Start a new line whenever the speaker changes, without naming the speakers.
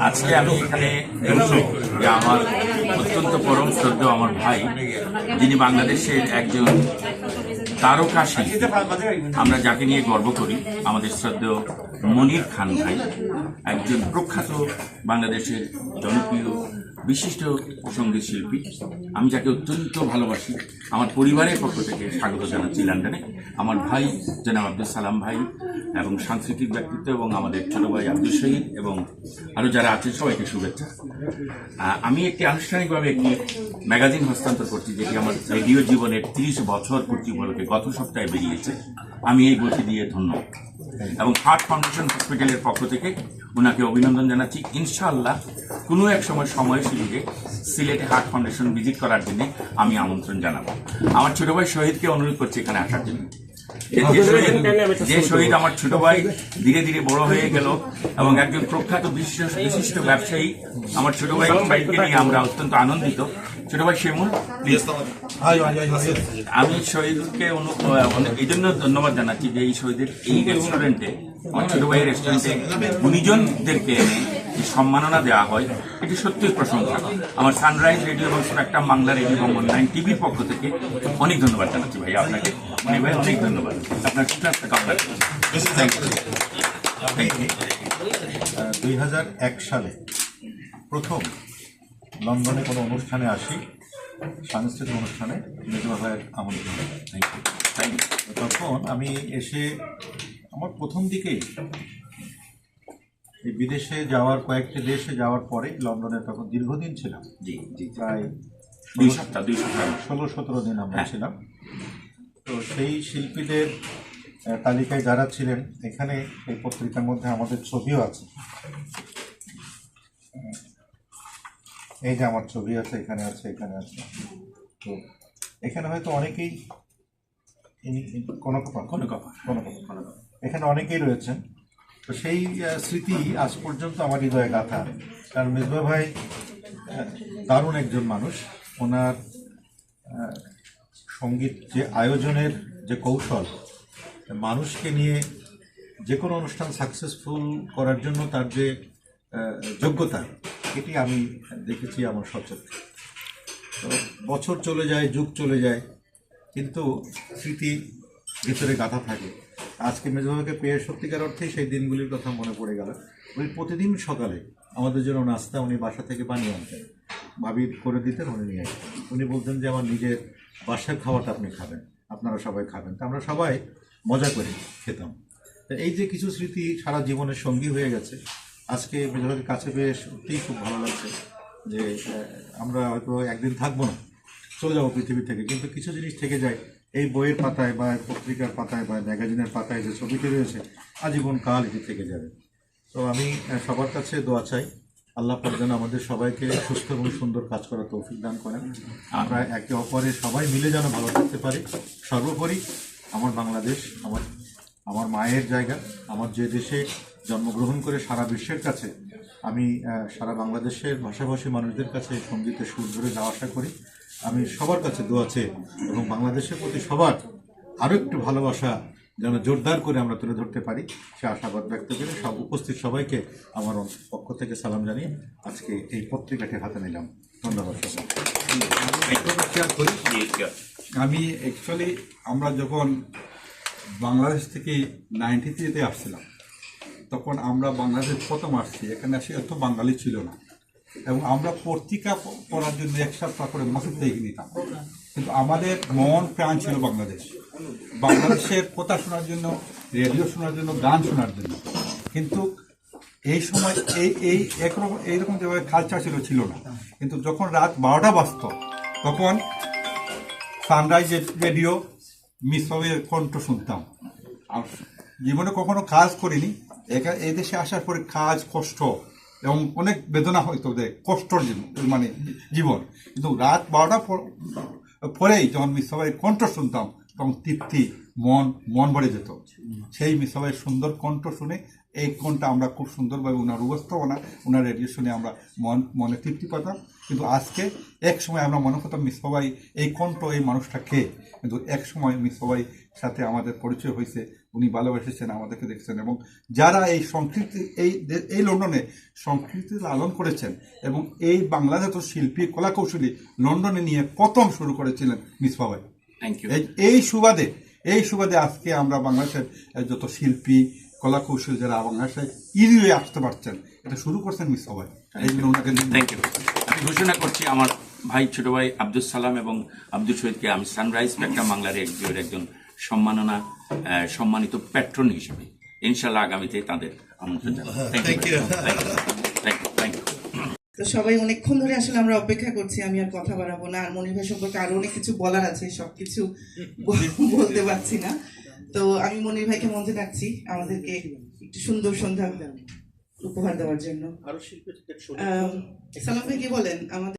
আজকে আমি এখানে যে আমার অত্যন্ত পরম শ্রদ্ধ আমার ভাই যিনি বাংলাদেশের একজন তারকা শিল্পী আমরা যাকে নিয়ে গর্ব করি আমাদের শ্রদ্ধেয় মনির খান ভাই একজন প্রখ্যাত বাংলাদেশের জনপ্রিয় বিশিষ্ট সংগীত শিল্পী। আমি যাকে অত্যন্ত ভালোবাসি আমার পরিবারের পক্ষ থেকে স্বাগত জানাচ্ছি লন্ডনে। আমার ভাই জনাব আব্দুল সালাম ভাই এবং সাংস্কৃতিক ব্যক্তিত্ব এবং আমাদের ছোট ভাই আব্দুল শহীদ এবং আরও যারা আছেন, সবাইকে শুভেচ্ছা। আমি একটি আনুষ্ঠানিকভাবে একটি ম্যাগাজিন হস্তান্তর করছি, যেটি আমার রেডিও জীবনের তিরিশ বছর পূর্তি উপলক্ষে গত সপ্তাহে বেরিয়েছে। আমি এই গতি দিয়ে ধন্য। এবং হার্ট ফাউন্ডেশন হসপিটালের পক্ষ থেকে ওনাকে অভিনন্দন জানাচ্ছি। ইনশাআল্লাহ কোনো এক সময় সময় সুযোগে সিলেটে হার্ট ফাউন্ডেশন ভিজিট করার জন্য আমি আমন্ত্রণ জানাব। আমার ছোট ভাই শহীদকে অনুরোধ করছি এখানে আসার জন্য। যে- যে শহীদ- আমার ছোট ভাই ধীরে ধীরে বড় হয়ে গেল এবং একজন প্রখ্যাত বিশিষ্ট বিশিষ্ট ব্যবসায়ী আমার ছোট ভাই ভাইকে নিয়ে আমরা অত্যন্ত আনন্দিত। ছোট ভাই শিমুল আমি শহীদকে অনেক- এই জন্য ধন্যবাদ জানাচ্ছি যে এই শহীদের এই রেস্টুরেন্টে আমার ছোট ভাই রেস্টুরেন্টে গুণীজনদেরকে এনে সম্মাননা দেওয়া হয় এটি সত্যিই প্রশংসা। আমার সানরাইজ রেডিও এবং স্প্যাকটাম বাংলা রেডিও এবং অনলাইন টিভির পক্ষ থেকে অনেক ধন্যবাদ জানাচ্ছি ভাই আপনাকে। অনেক ভাই অনেক ধন্যবাদ। আপনার কামনা ইউ থ্যাংক ইউ
সালে প্রথম লন্ডনে কোনো অনুষ্ঠানে আসি সাংস্কৃতিক অনুষ্ঠানে মেজবা ভাইয়ের আমন্ত্রণ।
থ্যাংক ইউ থ্যাংক ইউ
তখন আমি এসে আমার প্রথম দিকেই এই বিদেশে যাওয়ার কয়েকটি দেশে যাওয়ার পরে লন্ডনে তখন দীর্ঘদিন ছিলাম।
জি জি।
প্রায়
দুই সপ্তাহ দুই সপ্তাহ।
ষোলো সতেরো দিন আমরা
হ্যাঁ।
ছিলাম। তো সেই শিল্পীদের তালিকায় যারা ছিলেন এখানে এই পত্রিকার মধ্যে আমাদের ছবিও আছে। এই যে আমার ছবি আছে এখানে আছে এখানে আছে। তো এখানে হয়তো অনেকেই কোনো
কোনো
কোনো কোনো। এখানে অনেকেই রয়েছেন। তো সেই স্মৃতি আজ পর্যন্ত আমার হৃদয়ে গাথা কারণ মিসবা ভাই দারুণ একজন মানুষ। ওনার সংগীত যে আয়োজনের যে কৌশল, মানুষকে নিয়ে যে কোনো অনুষ্ঠান সাকসেসফুল করার জন্য তার যে যোগ্যতা, এটি আমি দেখেছি আমার সচক্ষে বছর চলে যায়, যুগ চলে যায়, কিন্তু স্মৃতি ভিতরে গাঁথা থাকে। আজকে মেজবাবাকে পেয়ে সত্যিকার অর্থেই সেই দিনগুলির কথা মনে পড়ে গেল। উনি প্রতিদিন সকালে আমাদের জন্য নাস্তা উনি বাসা থেকে বানিয়ে আনতেন। ভাবি করে দিতেন, উনি নিয়ে উনি বলতেন যে, আমার নিজের বাসার খাওয়াটা আপনি খাবেন, আপনারা সবাই খাবেন। তা আমরা সবাই মজা করে খেতাম। তো এই যে কিছু স্মৃতি সারা জীবনের সঙ্গী হয়ে গেছে। আজকে মেজবাকে কাছে পেয়ে সত্যিই খুব ভালো লাগছে যে আমরা হয়তো একদিন থাকব না, চলে যাব পৃথিবী থেকে। কিন্তু কিছু জিনিস থেকে যায়। এই বইয়ের পাতায় বা পত্রিকার পাতায় বা ম্যাগাজিনের পাতায় যে ছবিটি রয়েছে, আজীবন কাল এটি থেকে যাবে। তো আমি সবার কাছে দোয়া চাই আল্লাহ পাক যেন আমাদের সবাইকে সুস্থ এবং সুন্দর কাজ করার তৌফিক দান করেন। আমরা একে অপরের সবাই মিলে যেন ভালো থাকতে পারি। সর্বোপরি আমার বাংলাদেশ, আমার আমার মায়ের জায়গা, আমার যে দেশে জন্মগ্রহণ করে সারা বিশ্বের কাছে আমি সারা বাংলাদেশের ভাষাভাষী মানুষদের কাছে সঙ্গীতের সুর ধরে যাওয়া আশা করি। আমি সবার কাছে দোয়া চেয়ে এবং বাংলাদেশের প্রতি সবার আরও একটু ভালোবাসা যেন জোরদার করে আমরা তুলে ধরতে পারি, সে আশাবাদ ব্যক্ত করে সব উপস্থিত সবাইকে আমার পক্ষ থেকে সালাম জানিয়ে আজকে এই পত্রিকাটি হাতে নিলাম। ধন্যবাদ.
আমি অ্যাকচুয়ালি আমরা যখন বাংলাদেশ থেকে নাইনটি থ্রিতে আসছিলাম, তখন আমরা বাংলাদেশ প্রথম আসছি, এখানে আসে এত বাঙালি ছিল না। এবং আমরা পত্রিকা পড়ার জন্য এক সপ্তাহ করে মাসুদ থেকে নিতাম। কিন্তু আমাদের মন প্রাণ ছিল বাংলাদেশ। বাংলাদেশের কথা শোনার জন্য, রেডিও শোনার জন্য, গান শোনার জন্য। কিন্তু এই সময় এই এই একরকম, এইরকম যেভাবে কালচার ছিল ছিল না। কিন্তু যখন রাত বারোটা বাজত, তখন সানরাইজ রেডিও মিস হবে কণ্ঠ শুনতাম। আর জীবনে কখনো কাজ করিনি। একা, এই দেশে আসার পরে কাজ, কষ্ট এবং অনেক বেদনা হয়তো কষ্টর জীবন মানে জীবন। কিন্তু রাত বারোটা পরেই যখন আমি সবাই কণ্ঠ শুনতাম তখন তৃপ্তি, মন মন ভরে যেত। সেই মিসাবাইয়ের সুন্দর কণ্ঠ শুনে এই কণ্ঠটা আমরা খুব সুন্দরভাবে ওনার উপস্থাপনা ওনার রেডিও শুনে আমরা মন, মনে তৃপ্তি পেতাম। কিন্তু আজকে এক সময় আমরা মনে করতাম মিসবাই এই কণ্ঠ, এই মানুষটা কে? কিন্তু এক সময় মিসবাই সাথে আমাদের পরিচয় হয়েছে, উনি ভালোবেসেছেন, আমাদেরকে দেখছেন এবং যারা এই সংস্কৃতি, এই এই লন্ডনে সংস্কৃতি লালন করেছেন এবং এই বাংলাদেশ শিল্পী কলাকৌশলী লন্ডনে নিয়ে প্রথম শুরু করেছিলেন
ইউ
এই- এই সুবাদে এই সুবাদে আজকে আমরা বাংলাদেশের যত শিল্পী কলা কৌশল যারা বাংলাদেশে ইজি হয়ে আসতে পারছেন এটা শুরু করছেন মিস সবাই এই জন্য ওনাকে
থ্যাংক ইউ আমি ঘোষণা করছি আমার ভাই ছোট ভাই আব্দুল সালাম এবং আব্দুল শহীদকে আমি সানরাইজ স্পেকট্রাম বাংলার একজন একজন সম্মাননা আহ, সম্মানিত প্যাট্রন হিসেবে। ইনশাল্লাহ আগামীতে তাদের আমন্ত্রণ জানাব। Thank you thank you thank you
তো সবাই অনেকক্ষণ ধরে আসলে আমরা অপেক্ষা করছি আমি আর কথা বাড়াবো না আর মনির ভাই সম্পর্কে আরও অনেক কিছু বলার আছে সবকিছু কিছু বলতে পারছি না। তো আমি মনির ভাইকে মঞ্চে ডাকছি আমাদেরকে একটু সুন্দর সন্ধ্যা উপহার দেওয়ার জন্য। সালাম ভাই কি বলেন? আমাদের